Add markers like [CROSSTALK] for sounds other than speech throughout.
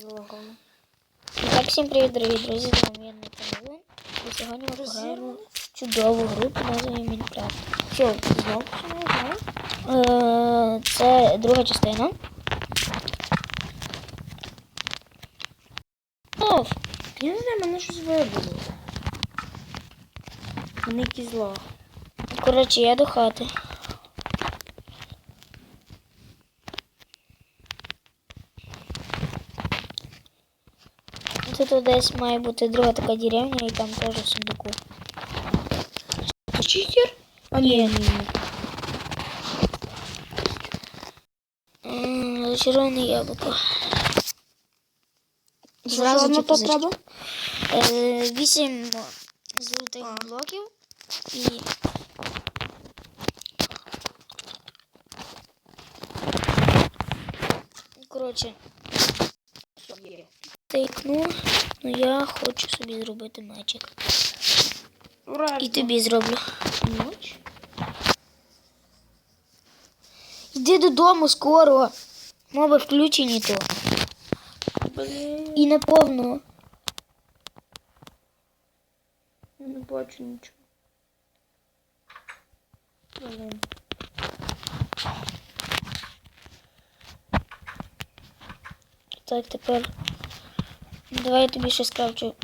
Залагано. Так, всім привіт, дорогі друзі, з вами я Нетанелен. І сьогодні ми пограємо в чудову гру під назвою Мінecraft. Що, знов починаємо грати? Е, Це друга частина. О, Я не знаю, мене щось вибило. Мене якийсь лаг. коротше, я до хати. Тут десь має бути друга така деревня, і там теж в сундуку. Читер? А ні, ні, ні. М, Зачароване яблуко. Зразу ті на то позички. треба? Е, Вісім золотих А. блоків і. Коротше, тикну, ну я хочу собі зробити мечик. Ура! І тобі зроблю. Ніч? Йди додому скоро. Моби включені то. Блін, І наповну. я не бачу нічого. Блін. Так, тепер. Давай я тобі ще скравчу.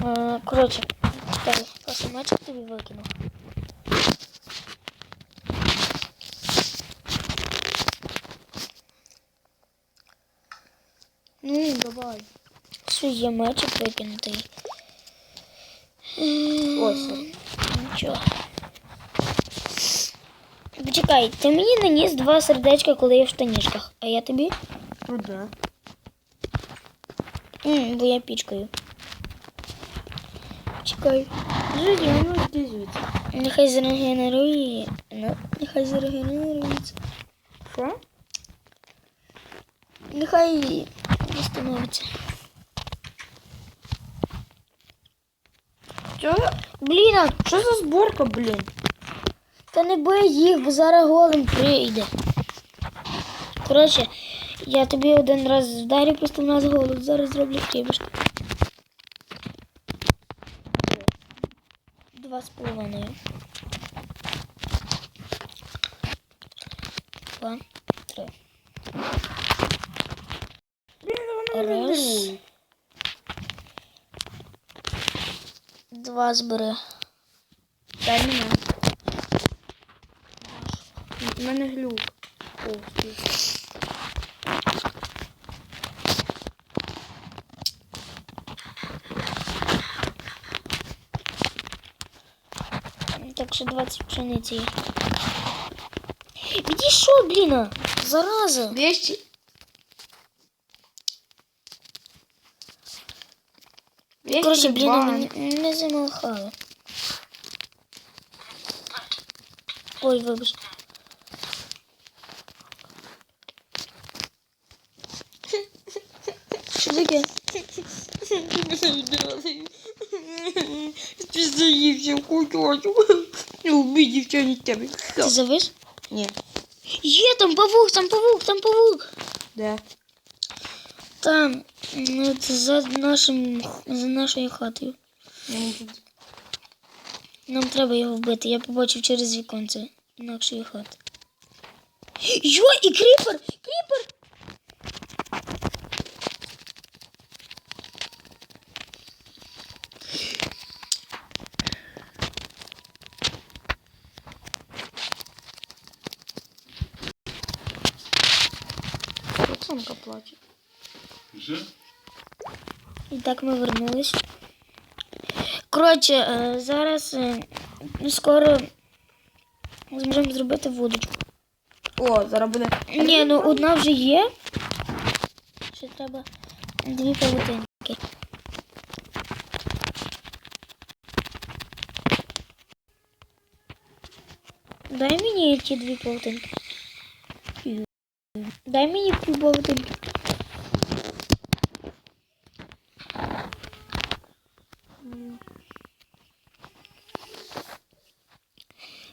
Е, Коротше, просто мечик тобі викину. Ну, давай. Що є мечик викинутий. Ось. Нічого. Почекай, ти мені наніс два сердечка, коли я в штанішках, а я тобі? Ну да. М, бо я пічкою. Чекай. Жить, я не йди звідси. Нехай зрегенерує. Ну, нехай зрегенерується. Що? Нехай встановиться. Що? Блін, а Що за зборка, блін? та не бий їх, бо зараз голим прийде. Коротше, я тобі один раз вдарю, просто в нас голод. Зараз зроблю хлібушки. Два з половиною. Два, три. Раз. Два збери. Дай мене. У мене глюк. О, стій. Так що 20 пшениці. є. Відійшов, блін, а? зараза. 200? Коротше, блін, а банк. мені не замахали. Ой, вибач. Що таке? Ти заївся в куточок. Не обидівся від тебе. Ти завис? Ні. Є там павук, там павук, там павук. Де? Там, ну, от за нашим, за нашою хатою. Нам треба його вбити. Я побачив через віконце інакшої хати. Йо, і кріпер! Кріпер! Оксанка плаче. Вже? І так ми вернулись. Коротше, е, зараз е, скоро зможемо зробити вудочку. О, зараз буде. Ні, ну одна вже є. Ще треба дві павутинки. Дай мені ті дві павутинки. Дай мені дві павутинки.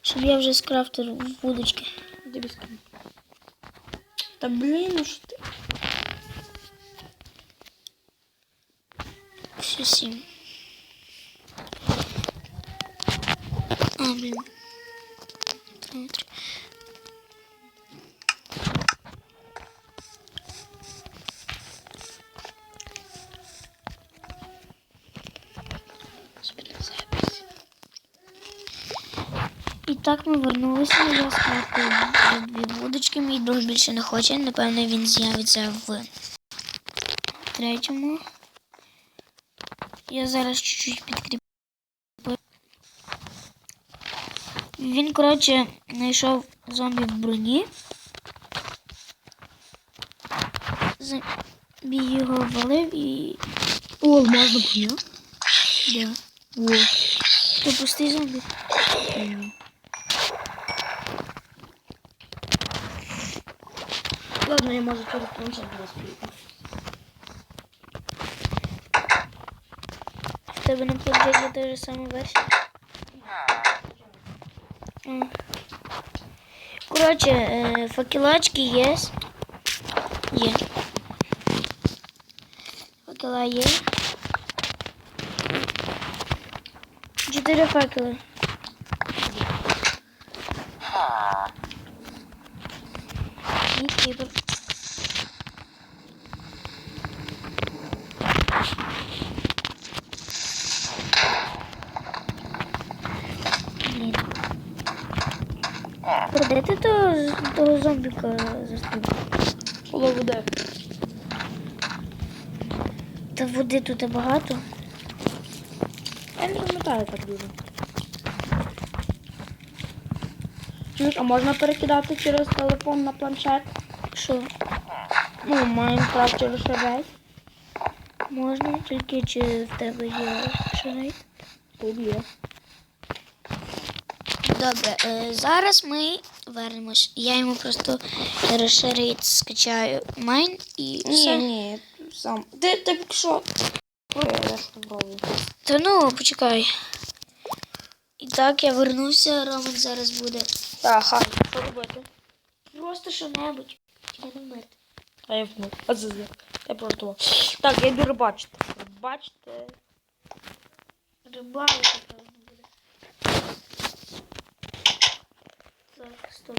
Щоб я вже скрафтив вудочки. Тобі скину. Та блін, ну що ти? Ще сім. А, блін. Так ми вернулися. Я схватив дві вудочки. Мій друг більше не хоче. Напевно, він з'явиться в третьому. Я зараз чуть-чуть підкріплю. Він, коротше, знайшов зомбі в броні. Зомбі його валив і. О, можна броня? Де? О. То пустий зомбі. Ладно, я можу через планшет розповідати. В тебе на планшеті та ж сама версія. М. Коротше, е, факелачки є. Є. Факела є. Чотири факели. І кібер. Де ти того, того зомбіка застиг? Коло води. Та води тут багато. Я не пам'ятаю так дуже. Чуєш, а можна перекидати через телефон на планшет? Що? Ну, Майнкрафт через шерей. Можна, тільки чи в тебе є шарей? Тут є. Добре, е, зараз ми вернемось. Я йому просто розширить, скачаю майн і Ні, все. ні, сам. Ти так що? Я. Та ну, почекай. І так, я вернувся, Роман зараз буде. Так, хай, що робити? Просто що-небудь. Я не вмерти. А я вмив. А це як? Я просто. Так, я беру бачите. Бачите. Рибалка, певно, буде. Ем,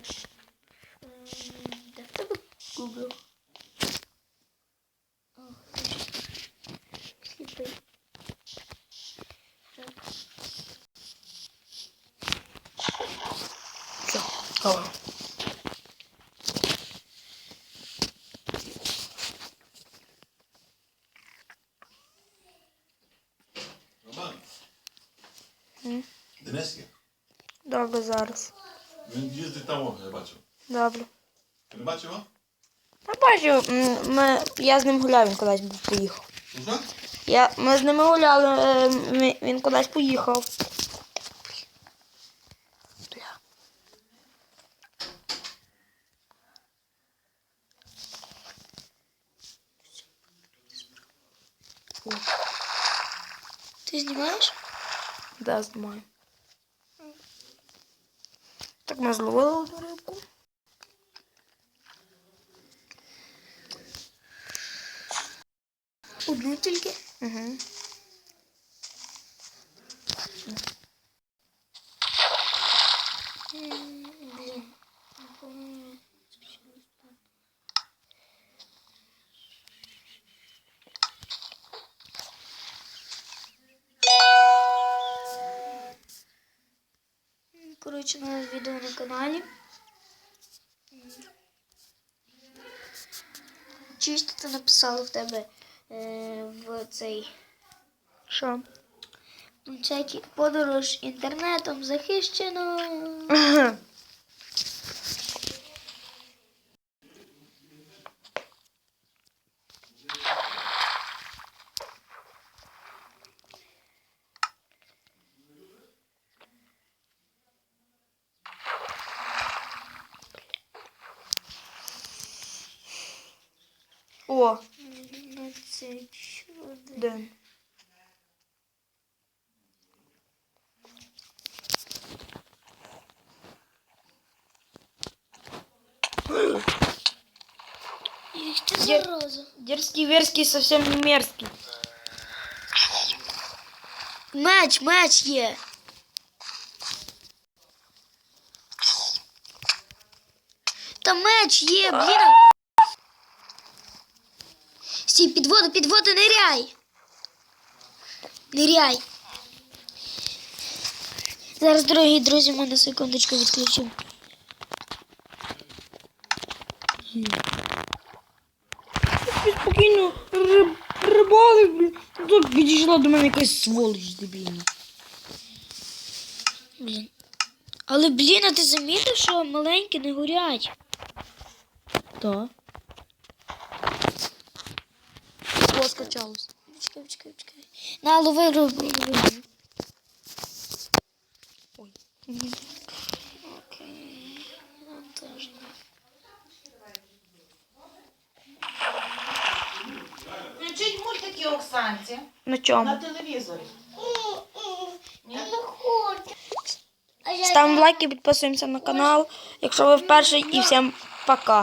Де в тебе точно. Сліпий. Все. Роман. Добре, зараз. Він їздить там, о, я бачив. Добре. Ти не бачив його? Я бачу, м, ми, я з ним гуляв, він кудись був поїхав. Уже? Я, ми з ними гуляли, е, ми- він кудись поїхав. Бля. Ти знімаєш? Да, знімаю. Так ми зловили одну рибку. Одну тільки. Угу. Коротше, нове відео на каналі. Чисто ти написала в тебе е, в цей Що? планшеті подорож інтернетом захищено. [LAUGHS] О, Одинадцять, один. де? Їх ти Є- зараза. Дерзкий, верский, совсем не мерзкий. Меч, меч є. Та меч є, блін. Стій, під воду, під воду, ниряй. Ниряй. Зараз, дорогі друзі, ми на секундочку відключимо. Спокійно риб, рибалив, блін. Тут підійшла до мене якась сволоч дебільна. Блін. Але, блін, а ти замітив, що маленькі не горять? Так. Скачалось. Чекай, чекай, чекай. На, лови рибу. Ой. Окей. Нам теж. Включіть мультики Оксанці На чому? на телевізорі. Ставимо лайки, підписуємося на канал, якщо ви вперше, і всім пока.